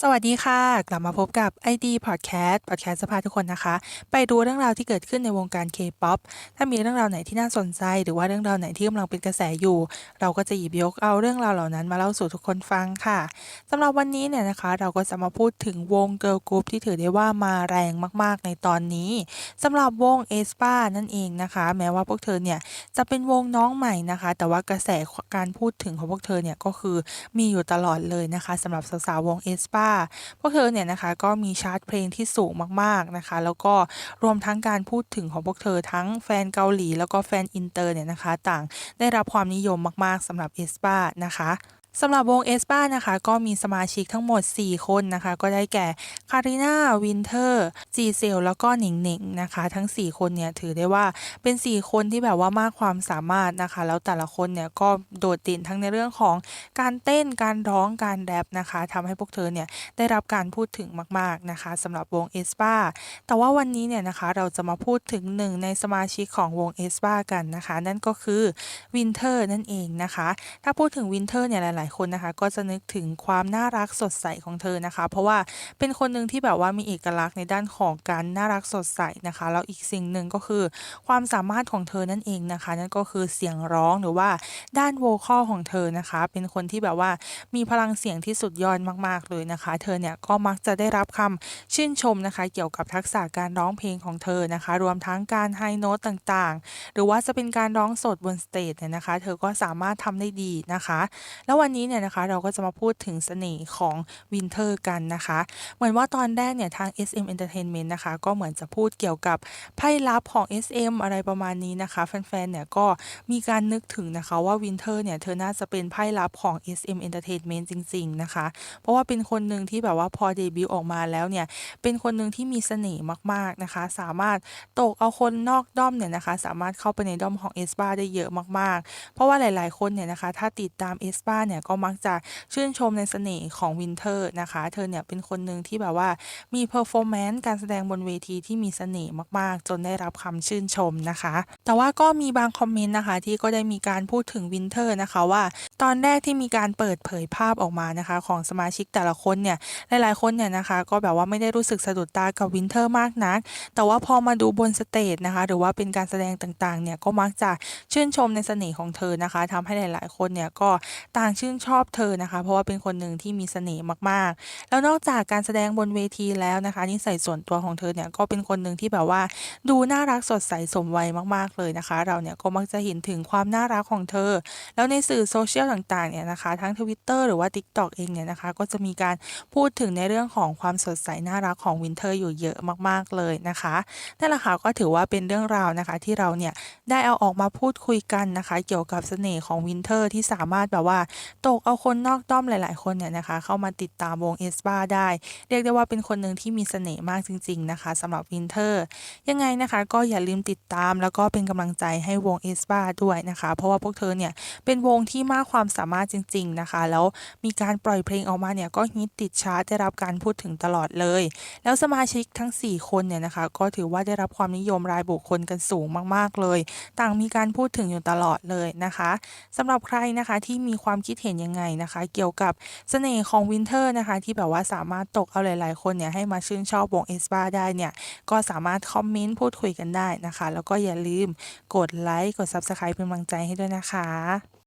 สวัสดีค่ะ กลับมาพบกับ ID Podcast Podcast จะพาทุกคนนะคะ ไปดูเรื่องราวที่เกิดขึ้นในวงการ K-POP ถ้ามีเรื่องราวไหนที่น่าสนใจ หรือว่าเรื่องราวไหนที่กำลังเป็นกระแสอยู่ เราก็จะหยิบยกเอาเรื่องราวเหล่านั้นมาเล่าสู่ทุกคนฟังค่ะสำหรับวันนี้เนี่ยนะคะ เราก็จะมาพูดถึงวง Girl Group ที่ถือได้ว่ามาแรงมากๆ ในตอนนี้สำหรับวง a s p a นั่นเองนะคะ แม้ว่าพวกเธอเนี่ยจะเป็นวงน้องใหม่นะคะ แต่ว่ากระแสการพูดถึงของพวกเธอเนี่ยก็คือมีอยู่ตลอดเลยนะคะสำหรับสาวๆวง a s p า พวกเธอเนี่ยนะคะก็มีชาร์ตเพลงที่สูงมากๆนะคะ แล้วก็รวมทั้งการพูดถึงของพวกเธอทั้งแฟนเกาหลี แล้วก็แฟนอินเตอร์เนี่ยนะคะ ต่างได้รับความนิยมมากๆสำหรับเอสปานะคะ สำหรับวงเอสปานะคะ ก็มีสมาชิกทั้งหมด 4 คนนะคะ ก็ได้แก่คาริน่าวินเทอร์จีเซลแล้วก็หนิงหนิงนะคะ ทั้ง 4 คนเนี่ยถือได้ว่าเป็น 4 คนที่แบบว่ามากความสามารถนะคะ แล้วแต่ละคนเนี่ยก็โดดเด่นทั้งในเรื่องของการเต้นการร้องการแรปนะคะทำให้พวกเธอเนี่ยได้รับการพูดถึงมาก ๆนะคะสำหรับวงเอสปาแต่ว่าวันนี้เนี่ยนะคะเราจะมาพูดถึงหนึ่งในสมาชิกของวงเอสปากันนะคะ นั่นก็คือวินเทอร์นั่นเองนะคะ ถ้าพูดถึงวินเทอร์เนี่ยหลายๆคนนะคะ ก็จะนึกถึงความน่ารักสดใสของเธอนะคะ เพราะว่าเป็นคนหนึ่งที่แบบว่ามีเอกลักษณ์ในด้านของการน่ารักสดใสนะคะแล้วอีกสิ่งหนึ่งก็คือ ความสามารถของเธอนั่นเองนะคะ นั่นก็คือเสียงร้องหรือว่าด้านโวคอลของเธอนะคะ เป็นคนที่แบบว่ามีพลังเสียงที่สุดยอดมากๆเลยนะคะ เธอเนี่ยก็มักจะได้รับคำชื่นชมนะคะ เกี่ยวกับทักษะการร้องเพลงของเธอนะคะ รวมทั้งการไฮโน้ตต่างๆ หรือว่าจะเป็นการร้องสดบนสเตจเนี่ยนะคะ เธอก็สามารถทำได้ดีนะคะ แล้ววันนี้เนี่ยนะคะเราก็จะมาพูดถึงเสน่ห์ของวินเทอร์กันนะคะ เหมือนว่าตอนแรกเนี่ยทาง SM Entertainment นะคะ ก็เหมือนจะพูดเกี่ยวกับไพ่ลับของ SM อะไรประมาณนี้นะคะ แฟนๆเนี่ยก็มีการนึกถึงนะคะว่าวินเทอร์เนี่ยเธอน่าจะเป็นไพ่ลับของ SM Entertainment จริง ๆ นะคะ เพราะว่าเป็นคนหนึ่งที่แบบว่าพอเดบิวต์ออกมาแล้วเนี่ยเป็นคนหนึ่งที่มีเสน่ห์มากๆนะคะ สามารถตกเอาคนนอกด้อมเนี่ยนะคะ สามารถเข้าไปในด้อมของเอสปาได้เยอะมากๆ เพราะว่าหลาย ๆ คนเนี่ยนะคะ ถ้าติดตามเอสปาเนี่ยก็มักจะชื่นชมในเสน่ห์ของวินเทอร์นะคะ เธอเนี่ยเป็นคนหนึ่งที่แบบว่ามีเพอร์ฟอร์แมนซ์การแสดงบนเวทีที่มีเสน่ห์มากๆ จนได้รับคำชื่นชมนะคะ แต่ว่าก็มีบางคอมเมนต์นะคะ ที่ก็ได้มีการพูดถึงวินเทอร์นะคะว่าตอนแรกที่มีการเปิดเผยภาพออกมานะคะ ของสมาชิกแต่ละคนเนี่ยหลายๆคนเนี่ยนะคะก็แบบว่าไม่ได้รู้สึกสะดุดตากับวินเทอร์มากนัก แต่ว่าพอมาดูบนสเตจนะคะ หรือว่าเป็นการแสดงต่างๆเนี่ยก็มักจะชื่นชมในเสน่ห์ของเธอนะคะทำให้หลายๆคนเนี่ยก็ต่างชื่นชอบเธอนะคะ เพราะว่าเป็นคนหนึ่งที่มีเสน่ห์มากๆ แล้วนอกจากการแสดงบนเวทีแล้วนะคะนิสัยส่วนตัวของเธอเนี่ยก็เป็นคนหนึ่งที่แบบว่า ดูน่ารักสดใสสมวัยมากๆเลยนะคะ เราเนี่ยก็มักจะเห็นถึงความน่ารักของเธอ แล้วในสื่อโซเชียลต่างๆเนี่ยนะคะ ทั้ง Twitter หรือว่า TikTok เองเนี่ยนะคะ ก็จะมีการพูดถึงในเรื่องของความสดใสน่ารักของวินเทอร์อยู่เยอะมากๆเลยนะคะนั่นแหละค่ะก็ถือว่าเป็นเรื่องราวนะคะที่เราเนี่ยได้เอาออกมาพูดคุยกันนะคะ เกี่ยวกับเสน่ห์ของวินเทอร์ที่สามารถแบบว่าตกเอาคนนอกด้อมหลายๆ คนเนี่ยนะคะ เข้ามาติดตามวงเอสปาได้ เรียกได้ว่าเป็นคนหนึ่งที่มีเสน่ห์มากจริง ๆ นะคะสำหรับวินเทอร์ยังไงนะคะ ก็อย่าลืมติดตามแล้วก็เป็นกำลังใจให้วงเอสปาด้วยนะคะ เพราะว่าพวกเธอเนี่ยเป็นวงที่มากความสามารถจริง ๆ นะคะ แล้วมีการปล่อยเพลงออกมาเนี่ยก็ฮิตติดชาร์ตได้รับการพูดถึงตลอดเลย แล้วสมาชิกทั้ง 4 คนเนี่ยนะคะ ก็ถือว่าได้รับความนิยมรายบุคคลกันสูงมากๆเลย ต่างมีการพูดถึงอยู่ตลอดเลยนะคะสำหรับใครนะคะที่มีความคิดเห็นยังไงนะคะ เกี่ยวกับเสน่ห์ของวินเทอร์นะคะที่แบบว่าสามารถตกเอาหลาย ๆ คนเนี่ยให้มาชื่นชอบวงเอสปาได้เนี่ยก็สามารถคอมเมนต์พูดคุยกันได้นะคะ แล้วก็อย่าลืมกดไลค์กด Subscribe เป็นกำลังใจให้ด้วยนะคะ